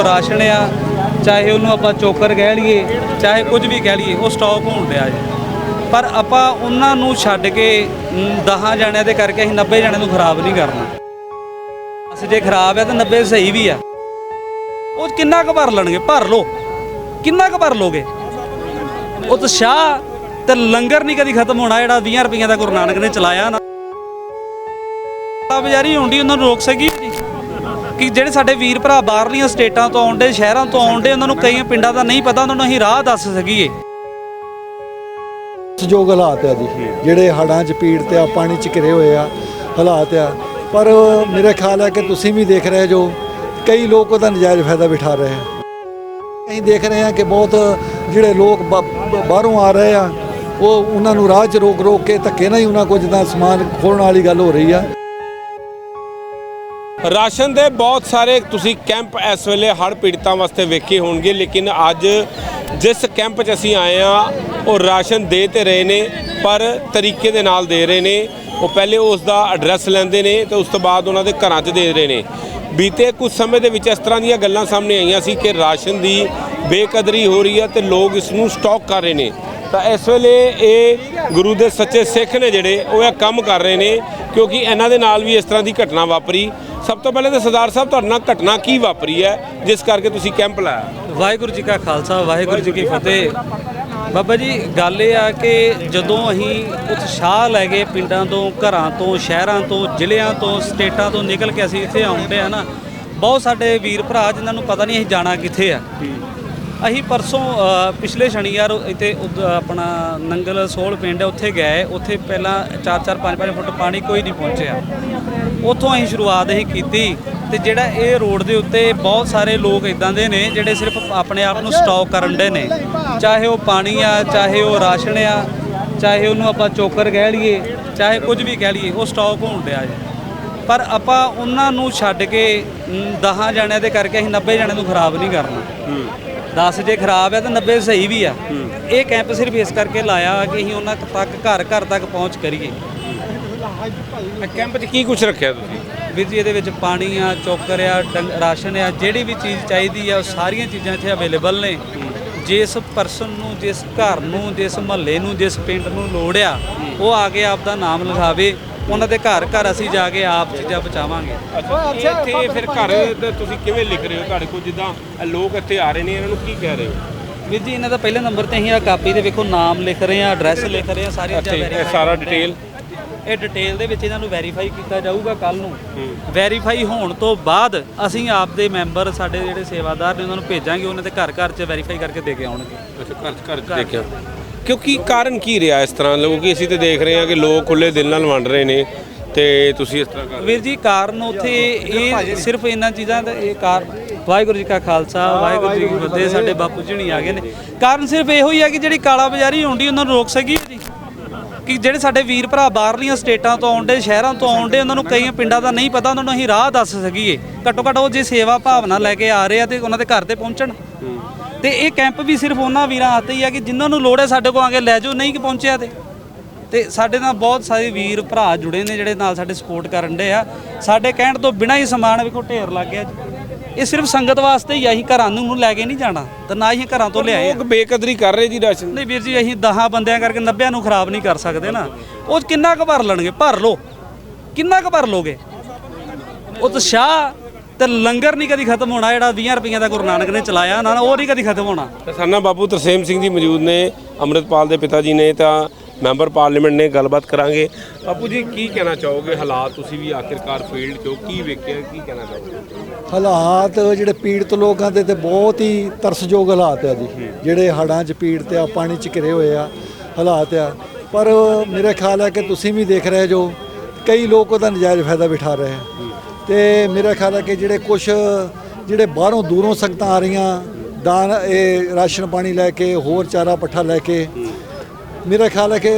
Ration ਆ, ਚਾਹੇ ਉਹਨੂੰ ਆਪਾਂ ਚੋਕਰ ਕਹਿ ਲਈਏ, ਚਾਹੇ ਕੁਝ ਵੀ ਕਹਿ ਲਈਏ, ਉਹ ਸਟਾਕ ਹੋਣ ਡਿਆ ਜੀ। ਪਰ ਆਪਾਂ ਉਹਨਾਂ ਨੂੰ ਛੱਡ ਕੇ 10 ਜਣਿਆਂ ਦੇ ਕਰਕੇ ਅਸੀਂ 90 ਜਣਿਆਂ ਨੂੰ ਖਰਾਬ ਨਹੀਂ ਕਰਨਾ। ਅਸੀਂ ਜੇ ਖਰਾਬ ਹੈ ਤਾਂ 90 ਸਹੀ ਵੀ ਆ। ਉਹ ਕਿੰਨਾ ਕੁ ਭਰ ਲੈਣਗੇ? ਭਰ ਲੋ ਕਿੰਨਾ ਕੁ ਭਰ ਲੋਗੇ? ਉਤਸ਼ਾਹ ਤੇ ਲੰਗਰ ਨਹੀਂ ਕਦੀ ਖਤਮ ਹੋਣਾ, ਜਿਹੜਾ 20 ਰੁਪਈਆ ਦਾ ਗੁਰੂ ਨਾਨਕ ਨੇ ਚਲਾਇਆ ਨਾ। ਆ ਬਜ਼ਾਰੀ ਹੁੰਦੀ, ਉਹਨਾਂ ਨੂੰ ਰੋਕ ਸਕੀ ਕਿ ਜਿਹੜੇ ਸਾਡੇ ਵੀਰ ਭਰਾ ਬਾਹਰਲੀਆਂ ਸਟੇਟਾਂ ਤੋਂ ਆਉਂਦੇ, ਸ਼ਹਿਰਾਂ ਤੋਂ ਆਉਂਦੇ, ਉਹਨਾਂ ਨੂੰ ਕਈ ਪਿੰਡਾਂ ਦਾ ਨਹੀਂ ਪਤਾ, ਉਹਨਾਂ ਨੂੰ ਅਸੀਂ ਰਾਹ ਦੱਸ ਸਕੀਏ। ਸਜੋਗ ਹਾਲਾਤ ਆ ਜੀ, ਜਿਹੜੇ ਹੜਾਂ 'ਚ ਪੀੜਤ ਆ, ਪਾਣੀ 'ਚ ਘਿਰੇ ਹੋਏ ਆ, ਹਾਲਾਤ ਆ। ਪਰ ਮੇਰੇ ਖਿਆਲ ਹੈ ਕਿ ਤੁਸੀਂ ਵੀ ਦੇਖ ਰਹੇ ਜੋ, ਕਈ ਲੋਕ ਉਹਦਾ ਨਜਾਇਜ਼ ਫਾਇਦਾ ਬਿਠਾ ਰਹੇ ਆ। ਅਸੀਂ ਦੇਖ ਰਹੇ ਹਾਂ ਕਿ ਬਹੁਤ ਜਿਹੜੇ ਲੋਕ ਬ- ਬਾਹਰੋਂ ਆ ਰਹੇ ਆ, ਉਹ ਉਹਨਾਂ ਨੂੰ ਰਾਹ 'ਚ ਰੋਕ ਰੋਕ ਕੇ ਧੱਕੇ ਨਾਲ ਹੀ ਉਹਨਾਂ ਕੋਲ ਜਿੱਦਾਂ ਸਮਾਨ ਖੋਲਣ ਵਾਲੀ ਗੱਲ ਹੋ ਰਹੀ ਆ। ਰਾਸ਼ਨ ਦੇ ਬਹੁਤ ਸਾਰੇ ਤੁਸੀਂ ਕੈਂਪ ਇਸ ਵੇਲੇ ਹੜ੍ਹ ਪੀੜਤਾਂ ਵਾਸਤੇ ਵੇਖੇ ਹੋਣਗੇ, ਲੇਕਿਨ ਅੱਜ ਜਿਸ ਕੈਂਪ 'ਚ ਅਸੀਂ ਆਏ ਆ ਉਹ ਰਾਸ਼ਨ ਦੇ ਤੇ ਰਹੇ ਨੇ, ਪਰ ਤਰੀਕੇ ਦੇ ਨਾਲ ਦੇ ਰਹੇ ਨੇ। ਉਹ ਪਹਿਲੇ ਉਸ ਦਾ ਐਡਰੈਸ ਲੈਂਦੇ ਨੇ ਤੇ ਉਸ ਤੋਂ ਬਾਅਦ ਉਹਨਾਂ ਦੇ ਘਰਾਂ 'ਚ ਦੇ ਰਹੇ ਨੇ। ਬੀਤੇ ਕੁਝ ਸਮੇਂ ਦੇ ਵਿੱਚ ਇਸ ਤਰ੍ਹਾਂ ਦੀਆਂ ਗੱਲਾਂ ਸਾਹਮਣੇ ਆਈਆਂ ਸੀ ਕਿ ਰਾਸ਼ਨ ਦੀ ਬੇਕਦਰੀ ਹੋ ਰਹੀ ਹੈ ਤੇ ਲੋਕ ਇਸ ਨੂੰ ਸਟਾਕ ਕਰ ਰਹੇ ਨੇ। ਤਾਂ ਇਸ ਵੇਲੇ ਇਹ ਗੁਰੂ ਦੇ ਸੱਚੇ ਸਿੱਖ ਨੇ ਜਿਹੜੇ, ਉਹ ਇਹ ਕੰਮ ਕਰ ਰਹੇ ਨੇ, ਕਿਉਂਕਿ ਇਹਨਾਂ ਦੇ ਨਾਲ ਵੀ ਇਸ ਤਰ੍ਹਾਂ ਦੀ ਘਟਨਾ ਵਾਪਰੀ। ਸਭ ਤੋਂ ਪਹਿਲਾਂ ਤਾਂ ਸਰਦਾਰ ਸਾਹਿਬ, ਤੁਹਾਡੇ ਨਾਲ ਘਟਨਾ ਕੀ ਵਾਪਰੀ ਹੈ, ਜਿਸ ਕਰਕੇ ਤੁਸੀਂ ਕੈਂਪ ਲਾਇਆ? ਵਾਹਿਗੁਰੂ ਜੀ ਕਾ ਖਾਲਸਾ, ਵਾਹਿਗੁਰੂ ਜੀ ਕੀ ਫਤਿਹ। ਬਾਬਾ ਜੀ, ਗੱਲ ਇਹ ਆ ਕਿ ਜਦੋਂ ਅਸੀਂ ਉਤਸ਼ਾਹ ਲੈ ਗਏ ਪਿੰਡਾਂ ਤੋਂ, ਘਰਾਂ ਤੋਂ, ਸ਼ਹਿਰਾਂ ਤੋਂ, ਜ਼ਿਲ੍ਹਿਆਂ ਤੋਂ, ਸਟੇਟਾਂ ਤੋਂ ਨਿਕਲ ਕੇ ਅਸੀਂ ਇੱਥੇ ਆਉਂਦੇ ਆ ਨਾ, ਬਹੁਤ ਸਾਡੇ ਵੀਰ ਭਰਾ, ਜਿਨ੍ਹਾਂ ਨੂੰ ਪਤਾ ਨਹੀਂ ਅਸੀਂ ਜਾਣਾ ਕਿੱਥੇ ਆ। ਅਸੀਂ ਪਰਸੋਂ ਪਿਛਲੇ ਸ਼ਨੀਵਾਰ ਇੱਥੇ ਉਦ- ਆਪਣਾ ਨੰਗਲ ਸੋਲ ਪਿੰਡ ਹੈ, ਉੱਥੇ ਗਏ। ਉੱਥੇ ਪਹਿਲਾਂ 4-4 5-5 ਫੁੱਟ ਪਾਣੀ ਕੋਈ ਨਹੀਂ ਪਹੁੰਚਿਆ। ਉੱਥੋਂ ਅਸੀਂ ਸ਼ੁਰੂਆਤ ਅਸੀਂ ਕੀਤੀ ਤੇ ਜਿਹੜਾ ਇਹ ਰੋਡ ਦੇ ਉੱਤੇ ਬਹੁਤ ਸਾਰੇ ਲੋਕ ਇਦਾਂ ਦੇ ਨੇ, ਜਿਹੜੇ ਸਿਰਫ ਆਪਣੇ ਆਪ ਨੂੰ ਸਟਾਕ ਕਰਨ ਦੇ ਨੇ। ਚਾਹੇ ਉਹ ਪਾਣੀ ਆ, ਚਾਹੇ ਉਹ ਰਾਸ਼ਨ ਆ, ਚਾਹੇ ਉਹਨੂੰ ਆਪਾਂ ਚੋਕਰ ਕਹਿ ਲਈਏ, ਚਾਹੇ ਕੁਝ ਵੀ ਕਹਿ ਲਈਏ, ਉਹ ਸਟਾਕ ਹੋਣ ਡਿਆ ਜੀ। ਪਰ ਆਪਾਂ ਉਹਨਾਂ ਨੂੰ ਛੱਡ ਕੇ 10 ਜਣਿਆਂ ਦੇ ਕਰਕੇ ਅਸੀਂ 90 ਜਣਿਆਂ ਨੂੰ ਖਰਾਬ ਨਹੀਂ ਕਰਨਾ। 10 ਜੇ ਖਰਾਬ ਹੈ ਤਾਂ 90 ਸਹੀ ਵੀ ਆ। ਇਹ ਕੈਂਪ ਸਿਰਫ ਇਸ ਕਰਕੇ ਲਾਇਆ ਕਿ ਅਸੀਂ ਉਹਨਾਂ ਤੱਕ ਘਰ ਘਰ ਤੱਕ ਪਹੁੰਚ ਕਰੀਏ। ਕੈਂਪ 'ਚ ਕੀ ਕੁਝ ਰੱਖਿਆ ਤੁਸੀਂ? ਵੀਰ ਜੀ ਇਹਦੇ ਵਿੱਚ ਪਾਣੀ ਆ ਚੋਕਰ ਆ ਰਾਸ਼ਨ ਆ ਜਿਹੜੀ ਵੀ ਚੀਜ਼ ਚਾਹੀਦੀ ਆ ਉਹ ਸਾਰੀਆਂ ਚੀਜ਼ਾਂ ਇੱਥੇ ਅਵੇਲੇਬਲ ਨੇ। ਜਿਸ ਪਰਸਨ ਨੂੰ ਜਿਸ ਘਰ ਨੂੰ ਜਿਸ ਮਹੱਲੇ ਨੂੰ ਜਿਸ ਪਿੰਡ ਨੂੰ ਲੋੜ ਆ ਉਹ ਆ ਕੇ ਆਪ ਦਾ ਨਾਮ ਲਿਖਾਵੇ। ਉਹਨਾਂ ਦੇ ਘਰ ਘਰ ਅਸੀਂ ਜਾ ਕੇ ਆਪ ਚੀਜ਼ਾਂ ਪਹੁੰਚਾਵਾਂਗੇ। ਅੱਛਾ ਇੱਥੇ ਫਿਰ ਘਰ ਦਾ ਤੁਸੀਂ ਕਿਵੇਂ ਲਿਖ ਰਹੇ ਹੋ ਤੁਹਾਡੇ ਕੋਲ? ਜਿੱਦਾਂ ਇਹ ਲੋਕ ਇੱਥੇ ਆ ਰਹੇ ਨੇ ਇਹਨਾਂ ਨੂੰ ਕੀ ਕਹਿ ਰਹੇ ਹੋ? ਵੀਰ ਜੀ ਇਹਨਾਂ ਦਾ ਪਹਿਲੇ ਨੰਬਰ ਤੇ ਅਸੀਂ ਆ ਕਾਪੀ ਤੇ ਵੇਖੋ ਨਾਮ ਲਿਖ ਰਹੇ ਆ ਐਡਰੈਸ ਲਿਖ ਰਹੇ ਆ ਸਾਰੀ ਇੱਥੇ ਚੀਜ਼ਾਂ ਇਹ verify ਸਾਰਾ ਕਰ ਰਹੇ ਆ। ਡਿਟੇਲ ਇਹ ਡਿਟੇਲ ਦੇ ਵਿੱਚ ਇਹਨਾਂ ਨੂੰ ਵੈਰੀਫਾਈ ਕੀਤਾ ਜਾਊਗਾ ਕੱਲ ਨੂੰ। ਵੈਰੀਫਾਈ ਹੋਣ ਤੋਂ ਬਾਅਦ ਅਸੀਂ ਆਪ ਦੇ ਮੈਂਬਰ ਸਾਡੇ ਜਿਹੜੇ ਸੇਵਾਦਾਰ ਨੇ ਉਹਨਾਂ ਨੂੰ ਭੇਜਾਂਗੇ ਉਹਨਾਂ ਦੇ ਘਰ ਘਰ 'ਚ ਵੈਰੀਫਾਈ ਕਰਕੇ ਦੇ ਕੇ ਆਉਣਗੇ। ਅੱਛਾ ਘਰ ਘਰ 'ਚ ਦੇਖਿਆ ਕਿਉਂਕਿ ਕਾਰਨ ਕੀ ਰਿਹਾ ਇਸ ਤਰ੍ਹਾਂ? ਲੋਕੀ ਅਸੀਂ ਤੇ ਦੇਖ ਰਹੇ ਹਾਂ ਕਿ ਲੋਕ ਖੁੱਲੇ ਦਿਲ ਨਾਲ ਵੰਡ ਰਹੇ ਨੇ ਤੇ ਤੁਸੀਂ ਇਸ ਤਰ੍ਹਾਂ ਕਰ। ਵੀਰ ਜੀ ਕਾਰਨ ਉੱਥੇ ਇਹ ਸਿਰਫ ਇਹਨਾਂ ਚੀਜ਼ਾਂ ਦਾ ਇਹ ਕਾਰ ਵਾਹਿਗੁਰੂ ਜੀ ਕਾ ਖਾਲਸਾ ਵਾਹਿਗੁਰੂ ਜੀ ਕੀ ਫਤਿਹ ਸਾਡੇ ਬਾਪੂ ਜੀ ਹੁਣੀ ਆ ਗਏ ਨੇ। ਕਾਰਨ ਸਿਰਫ ਇਹੋ ਹੀ ਹੈ ਕਿ ਜਿਹੜੀ ਕਾਲਾ ਬਾਜ਼ਾਰੀ ਹੁੰਦੀ ਉਹਨਾਂ ਨੂੰ ਰੋਕ ਸਕੀਏ ਜੀ। ਕਿ ਜਿਹੜੇ ਸਾਡੇ ਵੀਰ ਭਰਾ ਬਾਹਰਲੀਆਂ ਸਟੇਟਾਂ ਤੋਂ ਆਉਂਦੇ ਸ਼ਹਿਰਾਂ ਤੋਂ ਆਉਂਦੇ ਉਹਨਾਂ ਨੂੰ ਕਈ ਪਿੰਡਾਂ ਦਾ ਨਹੀਂ ਪਤਾ ਉਹਨਾਂ ਨੂੰ ਅਸੀਂ ਰਾਹ ਦੱਸ ਸਕੀਏ। ਘੱਟੋ ਘੱਟ ਉਹ ਜੇ ਸੇਵਾ ਭਾਵਨਾ ਲੈ ਕੇ ਆ ਰਹੇ ਆ ਤੇ ਉਹਨਾਂ ਦੇ ਘਰ ਤੇ ਪਹੁੰਚਣ। ਤੇ ਇਹ ਕੈਂਪ ਵੀ ਸਿਰਫ ਉਹਨਾਂ ਵੀਰਾਂ ਆਤੇ ਹੀ ਆ ਕਿ ਜਿਨ੍ਹਾਂ ਨੂੰ ਲੋੜ ਹੈ ਸਾਡੇ ਕੋਲ ਆ ਕੇ ਲੈ ਜਾਓ ਨਹੀਂ ਕਿ ਪਹੁੰਚਿਆ ਤੇ। ਤੇ ਸਾਡੇ ਨਾਲ ਬਹੁਤ ਸਾਰੇ ਵੀਰ ਭਰਾ ਜੁੜੇ ਨੇ ਜਿਹੜੇ ਨਾਲ ਸਾਡੇ ਸਪੋਰਟ ਕਰਨ ਦੇ ਆ। ਸਾਡੇ ਕਹਿਣ ਤੋਂ ਬਿਨਾਂ ਹੀ ਸਮਾਨ ਵੇਖੋ ਢੇਰ ਲੱਗ ਗਿਆ ਇਹ ਸਿਰਫ ਸੰਗਤ ਵਾਸਤੇ ਹੀ ਆ, ਅਸੀਂ ਘਰਾਂ ਨੂੰ ਲੈ ਕੇ ਨਹੀਂ ਜਾਣਾ। ਤੇ ਨਾ ਹੀ ਘਰਾਂ ਤੋਂ ਲਿਆਏ। ਲੋਕ ਬੇਕਦਰੀ ਕਰ ਰਹੇ ਜੀ ਰਾਸ਼ਨ ਨਹੀਂ ਵੀਰ ਜੀ ਅਸੀਂ 10 ਬੰਦਿਆਂ ਕਰਕੇ 90 ਨੂੰ ਖਰਾਬ ਨਹੀਂ ਕਰ ਸਕਦੇ ਨਾ। ਉਹ ਕਿੰਨਾ ਕੁ ਭਰ ਲੈਣਗੇ? ਭਰ ਲੋ ਕਿੰਨਾ ਕੁ ਭਰ ਲੋਗੇ? ਉਤਸ਼ਾਹ ਤੇ ਲੰਗਰ ਨਹੀਂ ਕਦੀ ਖਤਮ ਹੋਣਾ ਜਿਹੜਾ 20 ਰੁਪਈਆਂ ਦਾ ਗੁਰੂ ਨਾਨਕ ਨੇ ਚਲਾਇਆ ਨਾ ਉਹ ਨਹੀਂ ਕਦੀ ਖਤਮ ਹੋਣਾ। ਤੇ ਸਾਨਾ ਬਾਪੂ ਤਰਸੇਮ ਸਿੰਘ ਜੀ ਮੌਜੂਦ ਨੇ ਅੰਮ੍ਰਿਤਪਾਲ ਦੇ ਪਿਤਾ ਜੀ ਨੇ ਤਾਂ ਮੈਂਬਰ ਪਾਰਲੀਮੈਂਟ ਨੇ ਗੱਲਬਾਤ ਕਰਾਂਗੇ। ਬਾਪੂ ਜੀ ਕੀ ਕਹਿਣਾ ਚਾਹੋਗੇ? ਹਾਲਾਤ ਤੁਸੀਂ ਵੀ ਆਖਿਰਕਾਰ ਫੀਲਡ 'ਚੋਂ ਕੀ ਵੇਖਿਆ ਕੀ ਕਹਿਣਾ ਚਾਹੋਗੇ? ਹਾਲਾਤ ਜਿਹੜੇ ਪੀੜਤ ਲੋਕਾਂ ਦੇ ਤੇ ਬਹੁਤ ਹੀ ਤਰਸਯੋਗ ਹਾਲਾਤ ਆ ਜੀ। ਜਿਹੜੇ ਹੜਾਂ 'ਚ ਪੀੜ ਤੇ ਆ ਪਾਣੀ 'ਚ ਘਿਰੇ ਹੋਏ ਆ ਹਾਲਾਤ ਆ। ਪਰ ਮੇਰੇ ਖਿਆਲ ਹੈ ਕਿ ਤੁਸੀਂ ਵੀ ਦੇਖ ਰਹੇ ਜੋ ਕਈ ਲੋਕ ਉਹਦਾ ਨਜਾਇਜ਼ ਫਾਇਦਾ ਉਠਾ ਰਹੇ ਆ। ਤੇ ਮੇਰਾ ਖਿਆਲ ਹੈ ਕਿ ਜਿਹੜੇ ਕੁਝ ਜਿਹੜੇ ਬਾਹਰੋਂ ਦੂਰੋਂ ਸੰਗਤਾਂ ਆ ਰਹੀਆਂ ਦਾਨ ਇਹ ਰਾਸ਼ਨ ਪਾਣੀ ਲੈ ਕੇ ਹੋਰ ਚਾਰਾ ਪੱਠਾ ਲੈ ਕੇ ਮੇਰਾ ਖਿਆਲ ਹੈ ਕਿ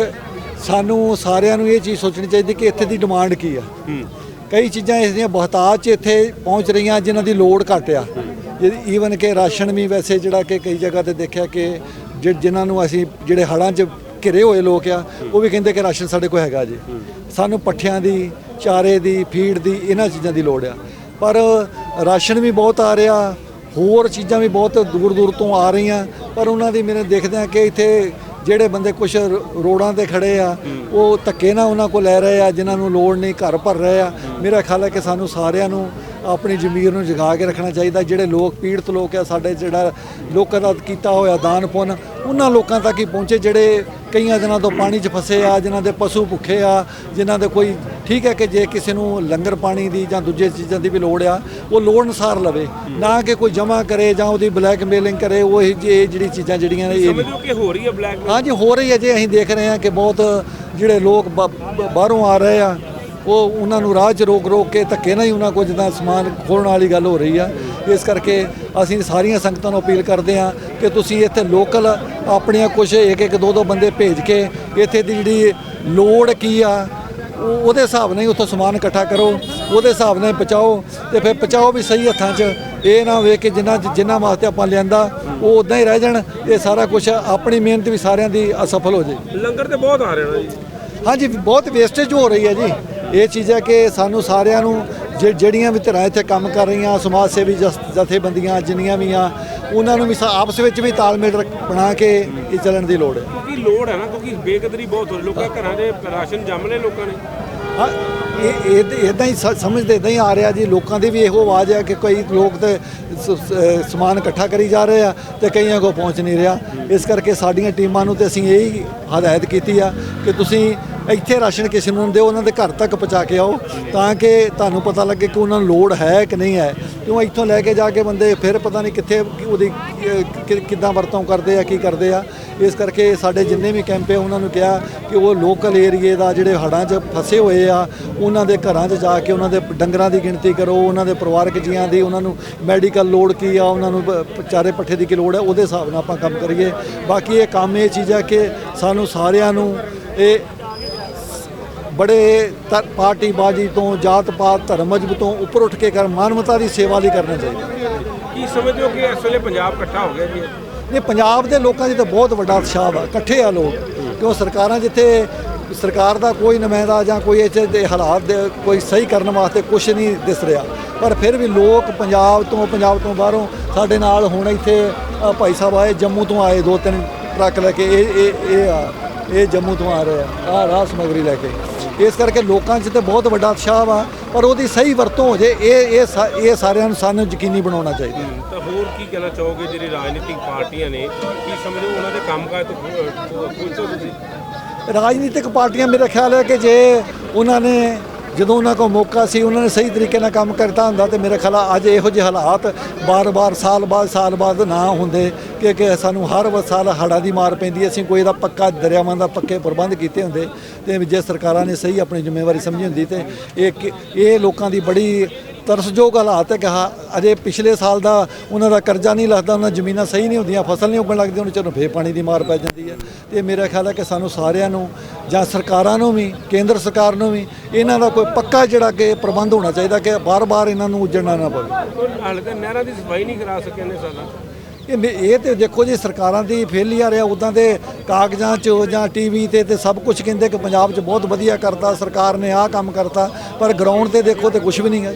ਸਾਨੂੰ ਸਾਰਿਆਂ ਨੂੰ ਇਹ ਚੀਜ਼ ਸੋਚਣੀ ਚਾਹੀਦੀ ਕਿ ਇੱਥੇ ਦੀ ਡਿਮਾਂਡ ਕੀ ਆ। ਕਈ ਚੀਜ਼ਾਂ ਇਸ ਦੀਆਂ ਬਹੁਤਾਤ 'ਚ ਇੱਥੇ ਪਹੁੰਚ ਰਹੀਆਂ ਜਿਨ੍ਹਾਂ ਦੀ ਲੋੜ ਘੱਟ ਆ। ਈਵਨ ਕਿ ਰਾਸ਼ਨ ਵੀ ਵੈਸੇ ਜਿਹੜਾ ਕਿ ਕਈ ਜਗ੍ਹਾ ਤੇ ਦੇਖਿਆ ਕਿ ਜਿਨ੍ਹਾਂ ਨੂੰ ਅਸੀਂ ਜਿਹੜੇ ਹੜਾਂ 'ਚ ਘਿਰੇ ਹੋਏ ਲੋਕ ਆ ਉਹ ਵੀ ਕਹਿੰਦੇ ਕਿ ਰਾਸ਼ਨ ਸਾਡੇ ਕੋਲ ਹੈਗਾ ਜੀ। ਸਾਨੂੰ ਪੱਠਿਆਂ ਦੀ ਚਾਰੇ ਦੀ, ਫੀਡ ਦੀ, ਇਹਨਾਂ ਚੀਜ਼ਾਂ ਦੀ ਲੋੜ ਆ। ਪਰ ਰਾਸ਼ਨ ਵੀ ਬਹੁਤ ਆ ਰਿਹਾ, ਹੋਰ ਚੀਜ਼ਾਂ ਵੀ ਬਹੁਤ ਦੂਰ ਦੂਰ ਤੋਂ ਆ ਰਹੀਆਂ। ਪਰ ਉਹਨਾਂ ਦੀ ਮੇਰੇ ਦੇਖਦੇ ਆ ਕਿ ਇੱਥੇ ਜਿਹੜੇ ਬੰਦੇ ਕੁਝ ਰੋਡਾਂ ਤੇ ਖੜੇ ਆ, ਉਹ ਧੱਕੇ ਨਾਲ ਉਹਨਾਂ ਕੋਲ ਲੈ ਰਹੇ ਆ, ਜਿਨ੍ਹਾਂ ਨੂੰ ਲੋੜ ਨਹੀਂ, ਘਰ ਭਰ ਰਹੇ ਆ। ਮੇਰਾ ਖਿਆਲ ਹੈ ਕਿ ਸਾਨੂੰ ਸਾਰਿਆਂ ਨੂੰ ਆਪਣੀ ਜ਼ਮੀਰ ਨੂੰ ਜਗਾ ਕੇ ਰੱਖਣਾ ਚਾਹੀਦਾ। ਜਿਹੜੇ ਲੋਕ ਪੀੜਤ ਲੋਕ ਆ ਸਾਡੇ ਜਿਹੜਾ ਲੋਕਾਂ ਦਾ ਕੀਤਾ ਹੋਇਆ ਦਾਨ ਪੁੰਨ ਉਹਨਾਂ ਲੋਕਾਂ ਤੱਕ ਹੀ ਪਹੁੰਚੇ ਜਿਹੜੇ ਕਈਆਂ ਦਿਨਾਂ ਤੋਂ ਪਾਣੀ 'ਚ ਫਸੇ ਆ ਜਿਨ੍ਹਾਂ ਦੇ ਪਸ਼ੂ ਭੁੱਖੇ ਆ ਜਿਨ੍ਹਾਂ ਦੇ ਕੋਈ ਠੀਕ ਹੈ ਕਿ ਜੇ ਕਿਸੇ ਨੂੰ ਲੰਗਰ ਪਾਣੀ ਦੀ ਜਾਂ ਦੂਜੇ ਚੀਜ਼ਾਂ ਦੀ ਵੀ ਲੋੜ ਆ ਉਹ ਲੋੜ ਅਨੁਸਾਰ ਲਵੇ। ਨਾ ਕਿ ਕੋਈ ਜਮ੍ਹਾਂ ਕਰੇ ਜਾਂ ਉਹਦੀ ਬਲੈਕਮੇਲਿੰਗ ਕਰੇ ਉਹ ਇਹ ਜਿਹੀ- ਇਹ ਜਿਹੜੀ ਚੀਜ਼ਾਂ ਜਿਹੜੀਆਂ ਨੇ ਇਹ ਸਮਝਦੇ ਹੋ ਕਿ ਹੋ ਰਹੀ ਹੈ ਬਲੈਕ ਹਾਂਜੀ ਹੋ ਰਹੀ ਹੈ ਜੇ ਅਸੀਂ ਦੇਖ ਰਹੇ ਹਾਂ ਕਿ ਬਹੁਤ ਜਿਹੜੇ ਲੋਕ ਬਾਹਰੋਂ ਆ ਰਹੇ ਆ ਉਹ ਉਹਨਾਂ ਨੂੰ ਰਾਹ 'ਚ ਰੋਕ ਰੋਕ ਕੇ ਧੱਕੇ ਨਾਲ ਹੀ ਉਹਨਾਂ ਕੋਲ ਜਿੱਦਾਂ ਸਮਾਨ ਖੋਲਣ ਵਾਲੀ ਗੱਲ ਹੋ ਰਹੀ ਆ। ਇਸ ਕਰਕੇ ਅਸੀਂ ਸਾਰੀਆਂ ਸੰਗਤਾਂ ਨੂੰ ਅਪੀਲ ਕਰਦੇ ਹਾਂ ਕਿ ਤੁਸੀਂ ਇੱਥੇ ਲੋਕਲ ਆਪਣੀਆਂ ਕੁਝ ਇੱਕ ਇੱਕ ਦੋ ਦੋ ਬੰਦੇ ਭੇਜ ਕੇ ਇੱਥੇ ਦੀ ਜਿਹੜੀ ਲੋੜ ਕੀ ਆ ਉਹ- ਉਹਦੇ ਹਿਸਾਬ ਨਾਲ ਹੀ ਉੱਥੋਂ ਸਮਾਨ ਇਕੱਠਾ ਕਰੋ ਉਹਦੇ ਹਿਸਾਬ ਨਾਲ ਪਹੁੰਚਾਓ ਤੇ ਫਿਰ ਪਹੁੰਚਾਓ ਵੀ ਸਹੀ ਹੱਥਾਂ 'ਚ। ਇਹ ਨਾ ਹੋਵੇ ਕਿ ਜਿੰਨਾ ਜਿੰਨਾ ਵਾਸਤੇ ਆਪਾਂ ਲਿਆਂਦਾ ਉਹ ਉਦਾਂ ਹੀ ਰਹਿ ਜਾਣ ਇਹ ਸਾਰਾ ਕੁਝ ਆਪਣੀ ਮਿਹਨਤ ਵੀ ਸਾਰਿਆਂ ਦੀ ਅਸਫਲ ਹੋ ਜੇ ਲੰਗਰ ਤੇ ਬਹੁਤ ਆ ਰਹੇ ਨੇ ਜੀ। ਹਾਂਜੀ ਬਹੁਤ ਵੇਸਟੇਜ ਹੋ ਰਹੀ ਹੈ ਜੀ। ਇਹ ਚੀਜ਼ ਹੈ ਕਿ ਸਾਨੂੰ ਸਾਰਿਆਂ ਨੂੰ ਜਿਹੜੀਆਂ ਵੀ ਧਿਰਾਂ ਇੱਥੇ ਕੰਮ ਕਰ ਰਹੀਆਂ ਸਮਾਜ ਸੇਵੀ ਜਥੇਬੰਦੀਆਂ ਜਿੰਨੀਆਂ ਵੀ ਆ ਉਹਨਾਂ ਨੂੰ ਵੀ ਆਪਸ ਵਿੱਚ ਵੀ ਤਾਲਮੇਲ ਬਣਾ ਕੇ ਇਹ ਚੱਲਣ ਦੀ ਲੋੜ ਹੈ। ਕਿਉਂਕਿ ਲੋੜ ਹੈ ਨਾ ਕਿਉਂਕਿ ਬੇਕਦਰੀ ਬਹੁਤ ਹੋ ਰਹੀ ਲੋਕਾਂ ਘਰਾਂ ਦੇ ਰਾਸ਼ਨ ਜੰਮ ਲਏ ਲੋਕਾਂ ਨੇ। ਇਹ ਇਹ ਇਦਾਂ ਹੀ ਸ- ਸਮਝਦੇ ਇਦਾਂ ਹੀ ਆ ਰਿਹਾ ਜੀ। ਲੋਕਾਂ ਦੀ ਵੀ ਇਹੋ ਆਵਾਜ਼ ਹੈ ਕਿ ਕਈ ਲੋਕ ਤੇ ਸ- ਸਮਾਨ ਇਕੱਠਾ ਕਰੀ ਜਾ ਰਹੇ ਆ ਤੇ ਕਈਆਂ ਕੋ ਪਹੁੰਚ ਨਹੀਂ ਰਿਹਾ। ਇਸ ਕਰਕੇ ਸਾਡੀਆਂ ਟੀਮਾਂ ਨੂੰ ਤੇ ਅਸੀਂ ਇਹ ਹੀ ਹਦਾਇਤ ਕੀਤੀ ਆ ਕਿ ਤੁਸੀਂ ਇੱਥੇ ਰਾਸ਼ਨ ਕਿਸੇ ਨੂੰ ਦਿਓ, ਉਹਨਾਂ ਦੇ ਘਰ ਤੱਕ ਪਹੁੰਚਾ ਕੇ ਆਓ ਤਾਂ ਕਿ ਤੁਹਾਨੂੰ ਪਤਾ ਲੱਗੇ ਕਿ ਉਹਨਾਂ ਨੂੰ ਲੋੜ ਹੈ ਕਿ ਨਹੀਂ ਹੈ। ਕਿਉਂ ਇੱਥੋਂ ਲੈ ਕੇ ਜਾ ਕੇ ਬੰਦੇ ਫਿਰ ਪਤਾ ਨਹੀਂ ਕਿੱਥੇ, ਉਹਦੀ ਕਿ- ਕਿੱਦਾਂ ਵਰਤੋਂ ਕਰਦੇ ਆ, ਕੀ ਕਰਦੇ ਆ। ਇਸ ਕਰਕੇ ਸਾਡੇ ਜਿੰਨੇ ਵੀ ਕੈਂਪ ਹੈ, ਉਹਨਾਂ ਨੂੰ ਕਿਹਾ ਕਿ ਉਹ ਲੋਕਲ ਏਰੀਏ ਦਾ ਜਿਹੜੇ ਹੜਾਂ 'ਚ ਫਸੇ ਹੋਏ ਆ ਉਹਨਾਂ ਦੇ ਘਰਾਂ 'ਚ ਜਾ ਕੇ ਉਹਨਾਂ ਦੇ ਡੰਗਰਾਂ ਦੀ ਗਿਣਤੀ ਕਰੋ ਉਹਨਾਂ ਦੇ ਪਰਿਵਾਰਕ ਜੀਆਂ ਦੀ ਉਹਨਾਂ ਨੂੰ ਮੈਡੀਕਲ ਲੋੜ ਕੀ ਆ ਉਹਨਾਂ ਨੂੰ ਚਾਰੇ ਪੱਠੇ ਦੀ ਕੀ ਲੋੜ ਹੈ ਉਹਦੇ ਹਿਸਾਬ ਨਾਲ ਆਪਾਂ ਕੰਮ ਕਰੀਏ। ਬਾਕੀ ਇਹ ਕੰਮ ਇਹ ਚੀਜ਼ ਹੈ ਕਿ ਸਾਨੂੰ ਸਾਰਿਆਂ ਨੂੰ ਇਹ ਬੜੇ ਪਾਰਟੀ ਬਾਜੀ ਤੋਂ ਜਾਤ ਪਾਤ ਧਰਮ ਮਜ਼ਹਬ ਤੋਂ ਉੱਪਰ ਉੱਠ ਕੇ ਕਰ ਮਾਨਵਤਾ ਦੀ ਸੇਵਾ ਲਈ ਕਰਨਾ ਚਾਹੀਦਾ। ਕੀ ਸਮਝਦੇ ਹੋ ਕਿ ਇਸ ਵੇਲੇ ਪੰਜਾਬ ਇਕੱਠਾ ਹੋ ਗਿਆ ਜੀ? ਇਹ ਪੰਜਾਬ ਦੇ ਲੋਕਾਂ 'ਚ ਤਾਂ ਬਹੁਤ ਵੱਡਾ ਉਤਸ਼ਾਹ ਵਾ ਇਕੱਠੇ ਆ ਲੋਕ। ਕਿਉਂ? ਸਰਕਾਰਾਂ ਜਿੱਥੇ ਸਰਕਾਰ ਦਾ ਕੋਈ ਨੁਮਾਇੰਦਾ ਜਾਂ ਕੋਈ ਇੱਥੇ ਦੇ ਹਾਲਾਤ ਦੇ ਕੋਈ ਸਹੀ ਕਰਨ ਵਾਸਤੇ ਕੁਝ ਨਹੀਂ ਦਿਸ ਰਿਹਾ। ਪਰ ਫਿਰ ਵੀ ਲੋਕ ਪੰਜਾਬ ਤੋਂ ਪੰਜਾਬ ਤੋਂ ਬਾਹਰੋਂ ਸਾਡੇ ਨਾਲ ਹੁਣ ਇੱਥੇ ਭਾਈ ਸਾਹਿਬ ਆਏ, ਜੰਮੂ ਤੋਂ ਆਏ, ਦੋ ਤਿੰਨ ਟਰੱਕ ਲੈ ਕੇ, ਇਹ ਇਹ ਇਹ ਆ, ਇਹ ਜੰਮੂ ਤੋਂ ਆ ਰਹੇ ਆ, ਆਹ ਰਾਹ ਸਮਗਰੀ ਲੈ ਕੇ। ਇਸ ਕਰਕੇ ਲੋਕਾਂ 'ਚ ਤੇ ਬਹੁਤ ਵੱਡਾ ਉਤਸ਼ਾਹ ਵਾ, ਪਰ ਉਹਦੀ ਸਹੀ ਵਰਤੋਂ ਹੋ ਜੇ, ਇਹ ਇਹ ਸਾ- ਇਹ ਸਾਰਿਆਂ ਨੂੰ ਸਾਨੂੰ ਯਕੀਨੀ ਬਣਾਉਣਾ ਚਾਹੀਦਾ। ਤਾਂ ਹੋਰ ਕੀ ਕਹਿਣਾ ਚਾਹੋਗੇ, ਜਿਹੜੀ ਰਾਜਨੀਤਿਕ ਪਾਰਟੀਆਂ ਨੇ? ਕੀ ਸਮਝਦੇ ਉਹਨਾਂ ਦੇ ਕੰਮਕਾਜ ਤੋਂ ਖੁ- ਤੁਸੀਂ? ਰਾਜਨੀਤਿਕ ਪਾਰਟੀਆਂ ਮੇਰਾ ਖਿਆਲ ਹੈ ਕਿ ਜੇ ਉਹਨਾਂ ਨੇ ਜਦੋਂ ਉਹਨਾਂ ਕੋਲ ਮੌਕਾ ਸੀ, ਉਹਨਾਂ ਨੇ ਸਹੀ ਤਰੀਕੇ ਨਾਲ ਕੰਮ ਕਰਤਾ ਹੁੰਦਾ ਤੇ ਮੇਰਾ ਖਿਆਲ ਅੱਜ ਇਹੋ ਜਿਹੇ ਹਾਲਾਤ ਬਾਰ-ਬਾਰ ਸਾਲ ਬਾਅਦ ਸਾਲ ਬਾਅਦ ਨਾ ਹੁੰਦੇ ਕਿ ਕਿ ਸਾਨੂੰ ਹਰ ਸਾਲ ਹੜ੍ਹਾਂ ਦੀ ਮਾਰ ਪੈਂਦੀ ਅਸੀਂ ਕੋਈ ਦਾ ਪੱਕਾ ਦਰਿਆਵਾਂ ਦਾ ਪੱਕੇ ਪ੍ਰਬੰਧ ਕੀਤੇ ਹੁੰਦੇ ਤੇ ਜੇ ਸਰਕਾਰਾਂ ਨੇ ਸਹੀ ਆਪਣੀ ਜ਼ਿੰਮੇਵਾਰੀ ਸਮਝੀ ਹੁੰਦੀ ਤੇ ਇਹ ਕਿ- ਇਹ ਲੋਕਾਂ ਦੀ ਬੜੀ ਤਰਸਯੋਗ ਹਾਲਾਤ ਹੈ ਕਿ ਹਾਂ ਅਜੇ ਪਿਛਲੇ ਸਾਲ ਦਾ ਉਹਨਾਂ ਦਾ ਕਰਜ਼ਾ ਨਹੀਂ ਲੱਗਦਾ ਉਹਨਾਂ ਜ਼ਮੀਨਾਂ ਸਹੀ ਨਹੀਂ ਹੁੰਦੀਆਂ ਫਸਲ ਨਹੀਂ ਉੱਗਣ ਲੱਗਦੀ ਉਹਨਾਂ ਚੋਂ ਫੇਰ ਪਾਣੀ ਦੀ ਮਾਰ ਪੈ ਜਾਂਦੀ ਹੈ। ਤੇ ਮੇਰਾ ਖਿਆਲ ਹੈ ਕਿ ਸਾਨੂੰ ਸਾਰਿਆਂ ਨੂੰ ਜਾਂ ਸਰਕਾਰਾਂ ਨੂੰ ਵੀ ਕੇਂਦਰ ਸਰਕਾਰ ਨੂੰ ਵੀ ਇਹਨਾਂ ਦਾ ਕੋਈ ਪੱਕਾ ਜਿਹੜਾ ਕਿ ਪ੍ਰਬੰਧ ਹੋਣਾ ਚਾਹੀਦਾ ਕਿ ਬਾਰ-ਬਾਰ ਇਹਨਾਂ ਨੂੰ ਉੱਜੜਨਾ ਨਾ ਪਵੇ। ਹਾਲੇ ਤਾਂ ਨਹਿਰਾਂ ਦੀ ਸਫ਼ਾਈ ਨਹੀਂ ਕਰਾ ਸਕੇ ਨੇ ਸਾਲਾਂ। ਇਹ ਇਹ ਤੇ ਦੇਖੋ ਜੀ ਸਰਕਾਰਾਂ ਦੀ ਫੇਲੀਅਰ ਆ ਉਦਾਂ ਦੇ ਕਾਗਜ਼ਾਂ 'ਚ ਜਾਂ ਟੀਵੀ ਤੇ ਤੇ ਸਭ ਕੁਝ ਕਹਿੰਦੇ ਕਿ ਪੰਜਾਬ 'ਚ ਬਹੁਤ ਵਧੀਆ ਕਰਤਾ ਸਰਕਾਰ ਨੇ ਆਹ ਕੰਮ ਕਰਤਾ ਪਰ ਗਰਾਊਂਡ ਤੇ ਦੇਖੋ ਤੇ ਕੁਝ ਵੀ ਨਹੀਂ ਹੈ।